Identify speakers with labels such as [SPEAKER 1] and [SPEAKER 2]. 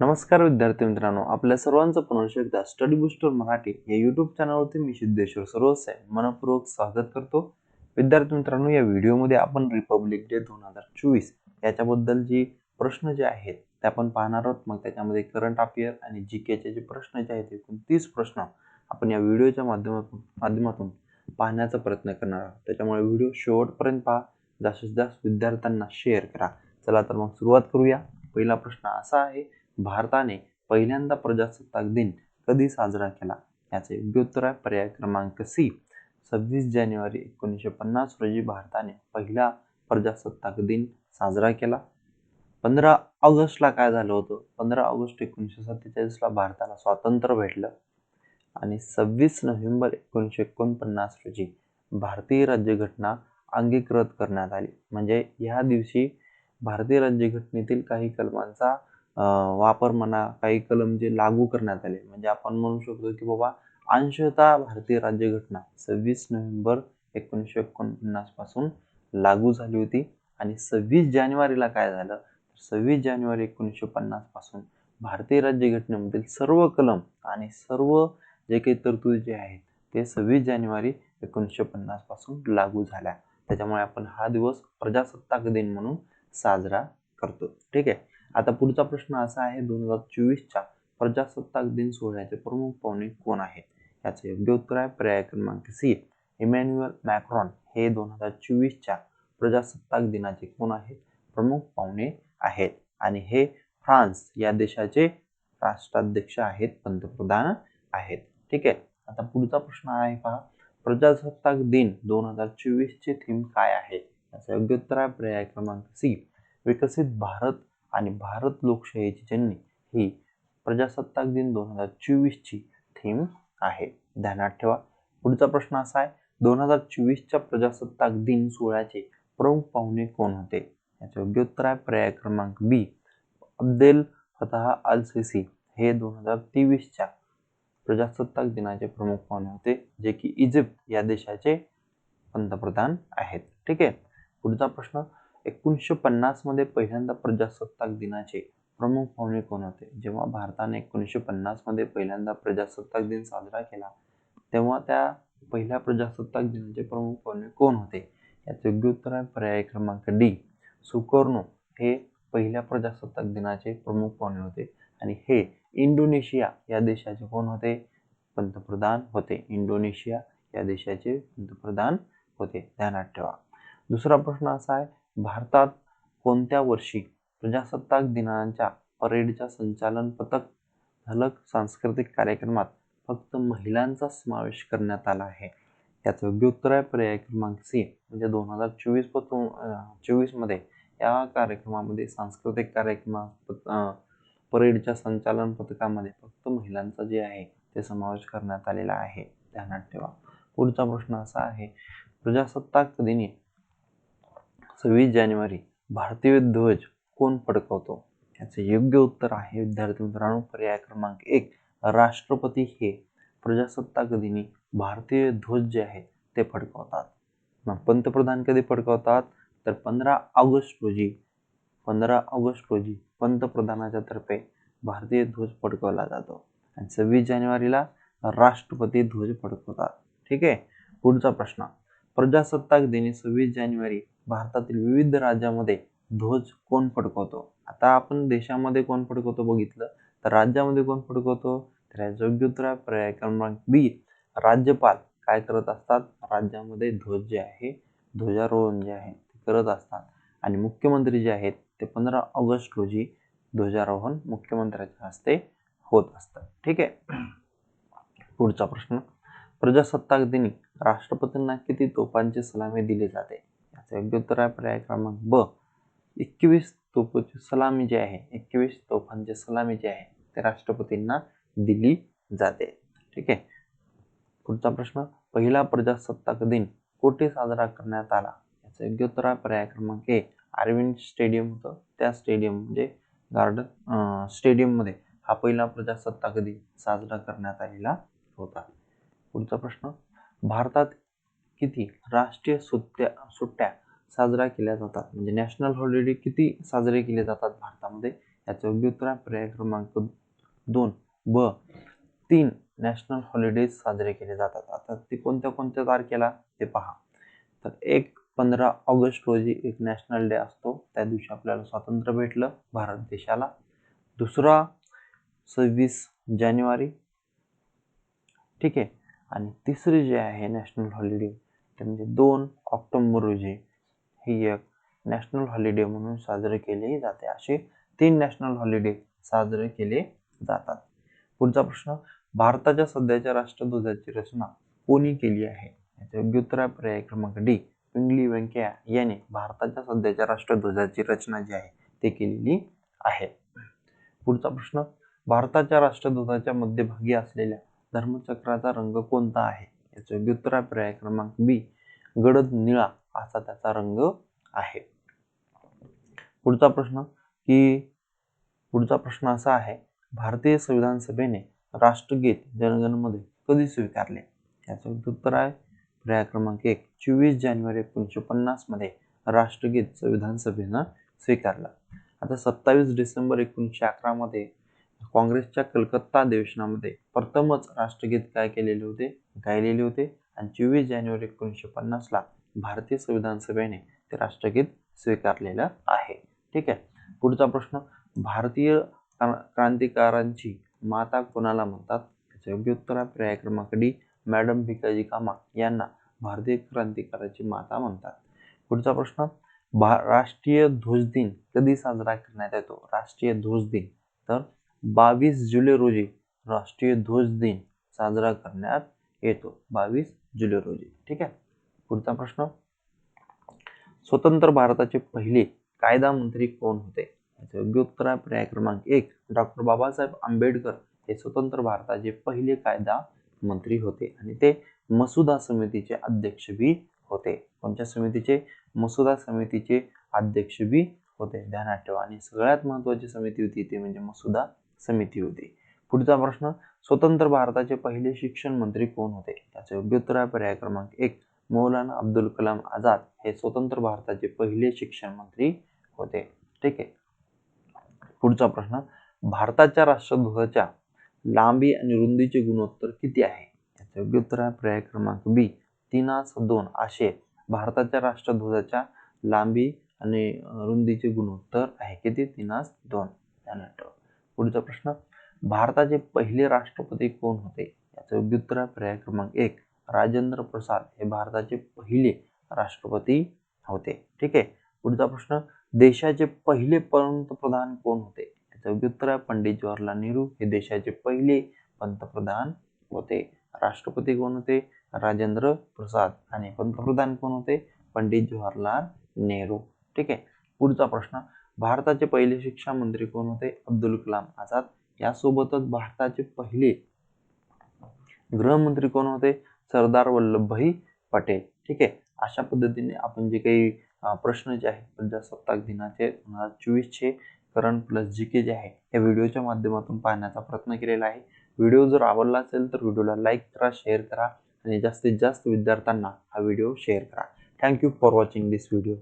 [SPEAKER 1] नमस्कार विद्यार्थी मित्रांनो आपल्या सर्वांचं पुनर्श एकदा स्टडी बुस्टर मराठी या युट्यूब चॅनलवरती मी सिद्धेश्वर सर्वच आहे मनपूर्वक स्वागत करतो. विद्यार्थी मित्रांनो या व्हिडिओमध्ये आपण रिपब्लिक डे दोन हजार चोवीस याच्याबद्दल जी प्रश्न जे आहेत ते आपण पाहणार आहोत. मग त्याच्यामध्ये करंट अफेअर आणि जी केचे जे प्रश्न जे आहेत एकूण तीस प्रश्न आपण या व्हिडिओच्या माध्यमातून माध्यमातून पाहण्याचा प्रयत्न करणार आहोत. त्याच्यामुळे व्हिडिओ शेवटपर्यंत पहा. जास्तीत जास्त विद्यार्थ्यांना शेअर करा. चला तर मग सुरुवात करूया. पहिला प्रश्न असा आहे भारताने पहिल्यांदा प्रजासत्ताक दिन कधी साजरा केला? याचे योग्य उत्तर आहे पर्याय क्रमांक सी सव्वीस जानेवारी एकोणीसशे पन्नास रोजी भारताने पहिला प्रजासत्ताक दिन साजरा केला. पंधरा ऑगस्टला काय झालं होतं? पंधरा ऑगस्ट एकोणीसशे सत्तेचाळीसला भारताला स्वातंत्र्य भेटलं. आणि सव्वीस नोव्हेंबर एकोणीसशे एकोणपन्नास रोजी भारतीय राज्यघटना अंगीकृत करण्यात आली. म्हणजे ह्या दिवशी भारतीय राज्यघटनेतील काही कलमांचा वापर म्हणा काही कलम जे लागू करण्यात आले. म्हणजे आपण म्हणू शकतो की बाबा अंशतः भारतीय राज्यघटना सव्वीस नोव्हेंबर एकोणीसशे एकोणपन्नासपासून लागू झाली होती. आणि सव्वीस जानेवारीला काय झालं? सव्वीस जानेवारी एकोणीसशे पन्नासपासून भारतीय राज्यघटनेमधील सर्व कलम आणि सर्व जे काही तरतुदी जे आहेत ते सव्वीस जानेवारी एकोणीसशे पन्नासपासून लागू झाल्या. त्याच्यामुळे आपण हा दिवस प्रजासत्ताक दिन म्हणून साजरा करतो. ठीक आहे? आता पुढचा प्रश्न असा आहे दोन हजार चोवीसच्या प्रजासत्ताक दिन सोहळ्याचे प्रमुख पाहुणे कोण आहेत? याचे योग्य उत्तर आहे पर्याय क्रमांक सी. इमॅन्युअल मॅक्रॉन हे दोन हजार चोवीसच्या प्रजासत्ताक दिनाचे कोण आहेत? प्रमुख पाहुणे आहेत. आणि हे फ्रान्स या देशाचे राष्ट्राध्यक्ष आहेत पंतप्रधान आहेत. ठीक आहे. आता पुढचा प्रश्न आहे पहा. प्रजासत्ताक दिन दोन हजार चोवीसचे थीम काय आहे? याचं योग्य उत्तर आहे पर्याय क्रमांक सी. विकसित भारत आणि भारत लोकशाहीची जननी ही प्रजासत्ताक दिन दोन हजार चोवीसची थीम आहे. ध्यानात ठेवा. पुढचा प्रश्न असा आहे दोन हजार चोवीसच्या प्रजासत्ताक दिन सोहळ्याचे प्रमुख पाहुणे कोण होते? याचे योग्य उत्तर आहे पर्याय क्रमांक बी अब्देल फताह अल सिसी हे दोन हजार तेवीसच्या प्रजासत्ताक दिनाचे प्रमुख पाहुणे होते जे की इजिप्त या देशाचे पंतप्रधान आहेत. ठीक आहे? पुढचा प्रश्न एकोणीसशे पन्नासमध्ये पहिल्यांदा प्रजासत्ताक दिनाचे प्रमुख पाहुणे कोण होते? जेव्हा भारताने एकोणीसशे पन्नासमध्ये पहिल्यांदा प्रजासत्ताक दिन साजरा केला तेव्हा त्या पहिल्या प्रजासत्ताक दिनाचे प्रमुख पाहुणे कोण होते? याचे योग्य उत्तर आहे पर्याय क्रमांक डी. सुकर्णो हे पहिल्या प्रजासत्ताक दिनाचे प्रमुख पाहुणे होते आणि हे इंडोनेशिया या देशाचे कोण होते? पंतप्रधान होते. इंडोनेशिया या देशाचे पंतप्रधान होते. ध्यानात ठेवा. दुसरा प्रश्न असा आहे भारतात कोणत्या वर्षी प्रजासत्ताक दिनाच्या परेडच्या संचालन पथक झलक सांस्कृतिक कार्यक्रमात फक्त महिलांचा समावेश करण्यात आला आहे? याचं योग्य उत्तर आहे पर्याय क्रमांक सी म्हणजे दोन हजार चोवीसपासून चोवीसमध्ये या कार्यक्रमामध्ये सांस्कृतिक कार्यक्रमा परेडच्या संचालन पथकामध्ये फक्त महिलांचा जे आहे ते समावेश करण्यात आलेला आहे. ध्यानात ठेवा. पुढचा प्रश्न असा आहे प्रजासत्ताक दिनी सव्वीस जानेवारी भारतीय ध्वज कोण फडकवतो? याचं योग्य उत्तर आहे विद्यार्थी मित्रांनो पर्याय क्रमांक एक राष्ट्रपती हे प्रजासत्ताक दिनी भारतीय ध्वज जे आहे ते फडकवतात. मग पंतप्रधान कधी फडकवतात? तर पंधरा ऑगस्ट रोजी पंधरा ऑगस्ट रोजी पंतप्रधानाच्या तर्फे भारतीय ध्वज फडकवला जातो. आणि सव्वीस जानेवारीला राष्ट्रपती ध्वज फडकवतात. ठीक आहे? पुढचा प्रश्न. प्रजासत्ताक दिनी सव्वीस जानेवारी भारतातील विविध राज्यामध्ये ध्वज कोण फडकवतो? आता आपण देशामध्ये कोण फडकवतो बघितलं? तर राज्यामध्ये कोण फडकवतो? तर योग्य उत्तर आहे पर्याय क्रमांक बी राज्यपाल काय करत असतात? राज्यामध्ये ध्वज जे आहे ध्वजारोहण जे आहे ते करत असतात. आणि मुख्यमंत्री जे आहेत ते पंधरा ऑगस्ट रोजी ध्वजारोहण मुख्यमंत्र्याच्या हस्ते होत असतं. ठीक आहे? पुढचा प्रश्न. प्रजासत्ताक दिनी राष्ट्रपतींना किती तोफांची सलामी दिली जाते? याचं योग्य उत्तर आहे पर्याय क्रमांक ब. एकवीस तोफांची सलामी जी आहे एकवीस तोफांची सलामी जी आहे ते राष्ट्रपतींना दिली जाते. ठीक आहे? पुढचा प्रश्न पहिला प्रजासत्ताक दिन कुठे साजरा करण्यात आला? याचं योग्य उत्तर आहे पर्याय क्रमांक ए. अरविंद स्टेडियम होतं. त्या स्टेडियम म्हणजे गार्डन स्टेडियममध्ये हा पहिला प्रजासत्ताक दिन साजरा करण्यात आलेला होता. पुढचा प्रश्न. भारतात किती राष्ट्रीय सुट्ट्या सुट्ट्या साजरा केल्या जातात? म्हणजे नॅशनल हॉलिडे किती साजरे केले जातात भारतामध्ये? याचं योग्य उत्तर आहे. पर्याय क्रमांक दोन ब तीन नॅशनल हॉलिडेज साजरे केले जातात. आता ते कोणत्या कोणत्या तारखेला ते पहा. तर एक पंधरा ऑगस्ट रोजी एक नॅशनल डे असतो. त्या दिवशी आपल्याला स्वातंत्र्य भेटलं भारत देशाला. दुसरा सव्वीस जानेवारी. ठीक आहे. आणि तिसरी जे आहे नॅशनल हॉलिडे ते म्हणजे दोन ऑक्टोंबर रोजी ही एक नॅशनल हॉलिडे म्हणून साजरे केले जाते. असे तीन नॅशनल हॉलिडे साजरे केले जातात. पुढचा प्रश्न भारताच्या सध्याच्या राष्ट्रध्वजाची रचना कोणी केली आहे? याचे उत्तर पर्याय क्रमांक डी. पिंगली व्यंकय्या याने भारताच्या सध्याच्या राष्ट्रध्वजाची रचना जी आहे ते केलेली आहे. पुढचा प्रश्न भारताच्या राष्ट्रध्वजाच्या मध्यभागी असलेल्या धर्मचक्राचा रंग कोणता आहे? याचं योग्य उत्तर पर्याय क्रमांक बी गडद निळा असा त्याचा रंग आहे. पुढचा प्रश्न की पुढचा प्रश्न असा आहे भारतीय संविधान सभेने राष्ट्रगीत जनगणमध्ये कधी स्वीकारले? याचं उत्तर आहे पर्याय क्रमांक एक चोवीस जानेवारी एकोणीसशे पन्नासमध्ये राष्ट्रगीत संविधान सभेनं स्वीकारलं. आता सत्तावीस डिसेंबर एकोणीसशे अकरा मध्ये काँग्रेसच्या कलकत्ता अधिवेशनामध्ये प्रथमच राष्ट्रगीत काय केलेले होते गायलेले होते आणि चोवीस जानेवारी एकोणीसशे पन्नासला भारतीय संविधान सभेने ते राष्ट्रगीत स्वीकारलेलं आहे. ठीक आहे. पुढचा प्रश्न भारतीय क्रांतिकारांची माता कोणाला म्हणतात? त्याचं योग्य उत्तर आहे पर्याय क्रमांक डी मॅडम भिकाजी कामा यांना भारतीय क्रांतिकाराची माता म्हणतात. पुढचा प्रश्न भा राष्ट्रीय ध्वज दिन कधी साजरा करण्यात येतो? राष्ट्रीय ध्वज दिन. तर बावीस जुलै रोजी राष्ट्रीय ध्वज दिन साजरा करण्यात येतो. बावीस जुलै रोजी. ठीक आहे? पुढचा प्रश्न. स्वतंत्र भारताचे पहिले कायदा मंत्री कोण होते? याचे योग्य उत्तर आहे पर्याय क्रमांक एक. डॉक्टर बाबासाहेब आंबेडकर हे स्वतंत्र भारताचे पहिले कायदा मंत्री होते आणि ते मसुदा समितीचे अध्यक्ष बी होते. कोणत्या समितीचे? मसुदा समितीचे अध्यक्ष बी होते. ध्यानात ठेवा. आणि सगळ्यात महत्वाची समिती होती ते म्हणजे मसुदा समिती होती. पुढचा प्रश्न स्वतंत्र भारताचे पहिले शिक्षण मंत्री कोण होते? त्याचे योग्य उत्तर आहे पर्याय क्रमांक एक मौलाना अब्दुल कलाम आझाद हे स्वतंत्र भारताचे पहिले शिक्षण मंत्री होते. ठीक आहे. पुढचा प्रश्न भारताच्या राष्ट्रध्वजाच्या लांबी आणि रुंदीचे गुणोत्तर किती आहे? याचे योग्य उत्तर आहे पर्याय क्रमांक बी तीनास दोन असे भारताच्या राष्ट्रध्वजाच्या लांबी आणि रुंदीचे गुणोत्तर आहे किती? तीनास दोन. ध्यानात ठेवा पुढचा प्रश्न भारताचे पहिले राष्ट्रपती कोण होते? याचं योग्य उत्तर आहे पर्याय क्रमांक एक राजेंद्र प्रसाद हे भारताचे पहिले राष्ट्रपती होते. ठीक आहे? पुढचा प्रश्न देशाचे पहिले पंतप्रधान कोण होते? याचं योग्य उत्तर आहे पंडित जवाहरलाल नेहरू हे देशाचे पहिले पंतप्रधान होते. राष्ट्रपती कोण होते? राजेंद्र प्रसाद. आणि पंतप्रधान कोण होते? पंडित जवाहरलाल नेहरू. ठीक आहे? पुढचा प्रश्न भारताचे पहिले शिक्षा मंत्री कोण होते? अब्दुल कलाम आझाद. यासोबतच भारताचे पहिले गृहमंत्री कोण होते? सरदार वल्लभभाई पटेल. ठीक आहे? अशा पद्धतीने आपण जे काही प्रश्न जे आहेत प्रजासत्ताक दिनाचे दोन हजार चोवीसचे करंट प्लस जी के जे आहे या व्हिडिओच्या माध्यमातून पाहण्याचा प्रयत्न केलेला आहे. व्हिडिओ जर आवडला असेल तर व्हिडिओला लाईक करा शेअर करा आणि जास्तीत जास्त विद्यार्थ्यांना हा व्हिडिओ शेअर करा. Thank you for watching this video